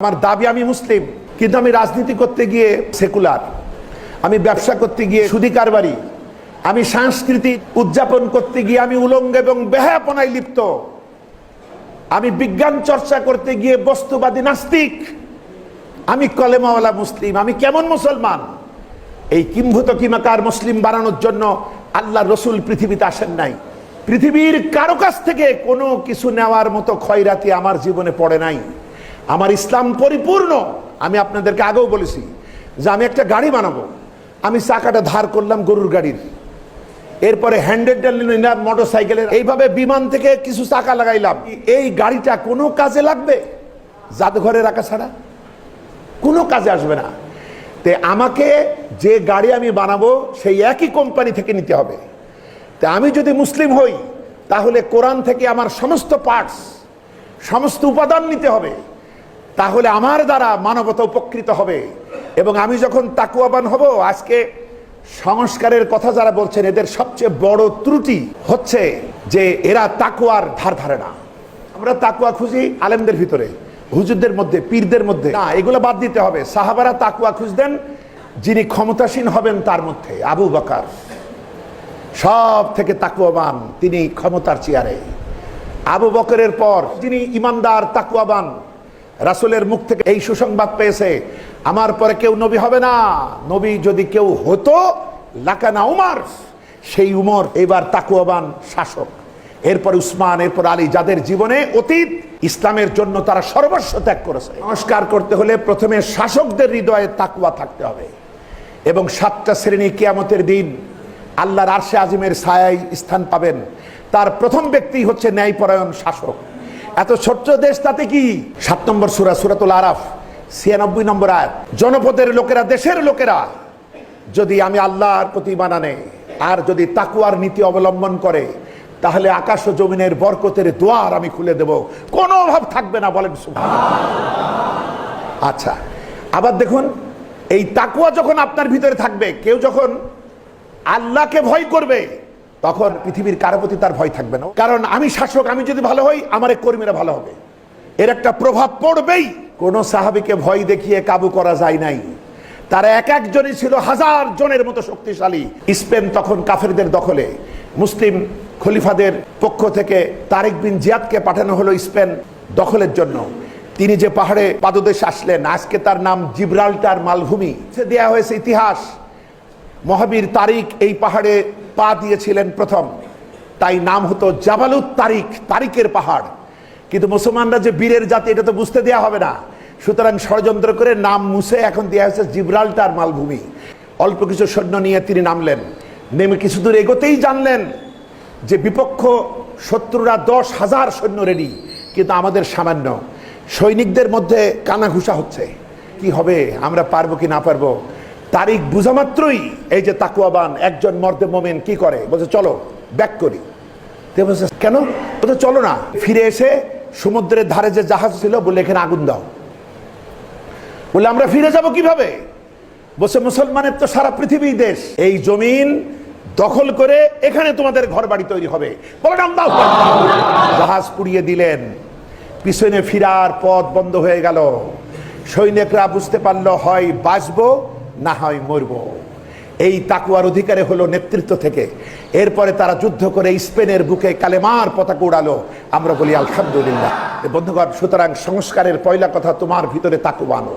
আমার দাবি, আমি মুসলিম, কিন্তু আমি রাজনীতি করতে গিয়ে সেকুলার। আমি ব্যবসা করতে গিয়ে সুদী কারবারি আমি সাংস্কৃতিক উদযাপন করতে গিয়ে আমি উলঙ্গ এবং বেহাপনায় লিপ্ত। আমি বিজ্ঞান চর্চা করতে গিয়ে বস্তুবাদী নাস্তিক। আমি কলেমাওয়ালা মুসলিম, আমি কেমন মুসলমান? এই কিম্ভূত কিমাকার মুসলিম বানানোর জন্য আল্লাহ রসুল পৃথিবীতে আসেন নাই। পৃথিবীর কারও কাছ থেকে কোনো কিছু নেওয়ার মতো ক্ষয়রাতি আমার জীবনে পড়ে নাই। আমার ইসলাম পরিপূর্ণ। আমি আপনাদেরকে আগেও বলেছি যে আমি একটা গাড়ি বানাবো। আমি চাকাটা ধার করলাম গরুর গাড়ির। এরপরে হ্যান্ডেড নিলাম মোটর সাইকেলের এইভাবে বিমান থেকে কিছু চাকা লাগাইলাম। এই গাড়িটা কোনো কাজে লাগবে? জাদুঘরে রাখা ছাড়া? কোনো কাজে আসবে না। তে আমাকে যে গাড়ি আমি বানাবো, সেই একই কোম্পানি থেকে নিতে হবে। তা আমি যদি মুসলিম হই, তাহলে কোরআন থেকে আমার সমস্ত পার্টস সমস্ত উপাদান নিতে হবে। তাহলে আমার দ্বারা মানবতা উপকৃত হবে। এবং আমি যখন তাকুয়াবান হব, আজকে সংস্কারের কথা যারা বলছেন, এদের সবচেয়ে বড় ত্রুটি হচ্ছে যে এরা তাকুয়ার ধার ধারে না। আমরা তাকুয়া খুঁজি আলেমদের ভিতরে, হুজুরদের মধ্যে, পীরদের মধ্যে। না, এগুলো বাদ দিতে হবে। সাহাবারা তাকুয়া খুঁজতেন, যিনি ক্ষমতাসীন হবেন তার মধ্যে, আবু বকার। সব থেকে তাকুয়াবান তিনি ক্ষমতার চেয়ারে। আবু বকরের পর যিনি ইমানদার, তাকুয়াবান রাসূলের মুখ থেকে এই সুসংবাদ পেয়েছে, আমার পরে কেউ নবী হবে না। নবী যদি কেউ হতো, লাকানা উমার, সেই উমর এবার তাকুয়াবান শাসক। এরপর উসমান, এরপর আলী যাদের জীবনে অতীত, ইসলামের জন্য তারা সর্বস্ব ত্যাগ করেছে। সংস্কার করতে হলে প্রথমে শাসকদের হৃদয়ে তাকুয়া থাকতে হবে। এবং সাতটা শ্রেণি কিয়ামতের দিন আল্লাহর আরশে আজিমের ছায়ায় স্থান পাবেন। তার প্রথম ব্যক্তি হচ্ছে ন্যায়পরায়ণ শাসক। এত ছোট্ট দেশ তাতে কি? সাত নম্বর সুরা, সুরাতুল আরাফ, ছিয়ানব্বই নম্বর আয়াত। জনপদের লোকেরা দেশের লোকেরা, যদি আমি আল্লাহর প্রতি মানানে আর যদি তাকুয়ার নীতি অবলম্বন করে, তাহলে আকাশ ও জমিনের বরকতের দুয়ার আমি খুলে দেব। কোনো অভাব থাকবে না, বলেন। আচ্ছা আবার দেখুন, এই তাকুয়া যখন আপনার ভিতরে থাকবে, কেউ যখন আল্লাহকে ভয় করবে তখন পৃথিবীর কারও প্রতি তার ভয় থাকবে না। কারণ আমি শাসক, আমি যদি ভালো হই, আমার কর্মীরা ভালো হবে। এর একটা প্রভাব পড়বেই। কোন সাহাবিকে ভয় দেখিয়ে কাবু করা যায় নাই। তারা এক একজনই ছিল হাজার জনের মতো শক্তিশালী। স্পেন তখন কাফেরদের দখলে। মুসলিম খলিফাদের পক্ষ থেকে তারেক বিন জিয়াদকে পাঠানো হলো স্পেন দখলের জন্য। তিনি যে পাহাড়ে পাদদেশ আসলেন, আজকে তার নাম জিব্রাল্টার মালভূমি। সে দেয়া হয়েছে ইতিহাস। মহাবীর তারিক এই পাহাড়ে পা দিয়েছিলেন প্রথম। তাই নাম হতো জাবালুত তারিক তারিকের পাহাড়। কিন্তু মুসলমানরা যে বীরের জাতি, এটা তো বুঝতে দেওয়া হবে না। সুতরাং ষড়যন্ত্র করে নাম মুছে এখন দেওয়া হয়েছে জিব্রাল্টার মালভূমি। অল্প কিছু সৈন্য নিয়ে তিনি নামলেন। নেমে কিছু দূর এগোতেই জানলেন যে বিপক্ষ শত্রুরা দশ হাজার সৈন্য রেডি কিন্তু আমাদের সামান্য। সৈনিকদের মধ্যে কানাঘুষা হচ্ছে। কি হবে? আমরা পারব কি না পারব? তারিখ বুঝা মাত্রই এই যে তাকুয়াবান একজন মর্দে মোমেন কি করে? বলছে, চলো ব্যাক করি। বলছে, কেন? বলছে, চলো না। ফিরে এসে সমুদ্রের ধারে যে জাহাজ ছিল বলে এখানে আগুন দাও। বলে আমরা ফিরে যাব কীভাবে? বলছে, মুসলমানের তো সারা পৃথিবী দেশ, এই জমিন দখল করে এখানে তোমাদের ঘর বাড়ি তৈরি হবে। বলেন। জাহাজ পুড়িয়ে দিলেন। পিছনে ফিরার পথ বন্ধ হয়ে গেল। সৈনিকরা বুঝতে পারল, হয়, বাঁচবো না হয় মরবো। এই তাকুয়ার অধিকারে হলো নেতৃত্ব থেকে। এরপরে তারা যুদ্ধ করে স্পেনের বুকে কালেমার পতাকা উড়ালো। আমরা বলি, আলহামদুলিল্লাহ। বন্ধুগণ, সুতরাং সংস্কারের পয়লা কথা তোমার ভিতরে তাকুবানো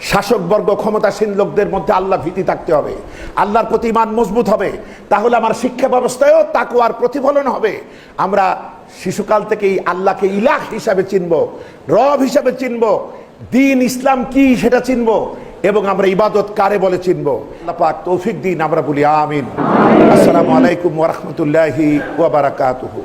শাসকবর্গ ক্ষমতাসীন লোকদের মধ্যে আল্লাহ ভীতি থাকতে হবে। আল্লাহর প্রতি ইমান মজবুত হবে। তাহলে আমার শিক্ষা ব্যবস্থায়ও তাকুয়ার প্রতিফলন হবে। আমরা শিশুকাল থেকেই আল্লাহকে ইলাহ হিসাবে চিনব, রব হিসাবে চিনব। দিন ইসলাম কি সেটা চিনব। এবং আমরা ইবাদত কারে বলে চিনব? পাক তৌফিক দিন, আমরা বলি আমিন। আসসালামু আলাইকুম ওরহমতুল্লাহি রাহমাতুল্লাহি ওয়া বারাকাতুহু।